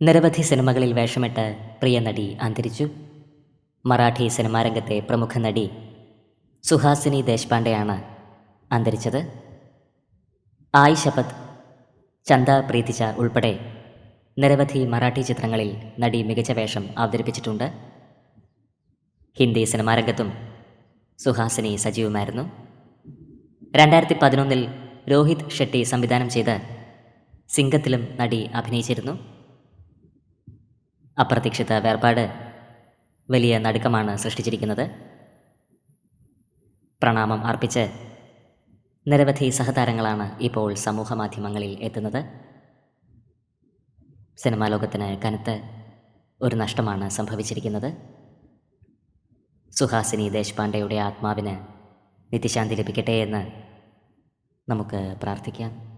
നിരവധി സിനിമകളിൽ വേഷമിട്ട് പ്രിയ നടി അന്തരിച്ചു. മറാഠി സിനിമാരംഗത്തെ പ്രമുഖ നടി സുഹാസിനി ദേശ്പാണ്ഡെയാണ് അന്തരിച്ചത്. ആയി ശപത് ചന്ദ പ്രീതിച്ച ഉൾപ്പെടെ നിരവധി മറാഠി ചിത്രങ്ങളിൽ നടി മികച്ച വേഷം അവതരിപ്പിച്ചിട്ടുണ്ട്. ഹിന്ദി സിനിമാരംഗത്തും സുഹാസിനി സജീവമായിരുന്നു. രണ്ടായിരത്തി പതിനൊന്നിൽ രോഹിത് ഷെട്ടി സംവിധാനം ചെയ്ത് സിംഗത്തിലും നടി അഭിനയിച്ചിരുന്നു. അപ്രതീക്ഷിത വേർപാട് വലിയ നടുക്കമാണ് സൃഷ്ടിച്ചിരിക്കുന്നത്. പ്രണാമം അർപ്പിച്ച് നിരവധി സഹതാരങ്ങളാണ് ഇപ്പോൾ സമൂഹ മാധ്യമങ്ങളിൽ എത്തുന്നത്. സിനിമാ ലോകത്തിന് കനത്ത് ഒരു നഷ്ടമാണ് സംഭവിച്ചിരിക്കുന്നത്. സുഹാസിനി ദേശ്പാണ്ഡെയുടെ ആത്മാവിന് നിത്യശാന്തി ലഭിക്കട്ടെ എന്ന് നമുക്ക് പ്രാർത്ഥിക്കാം.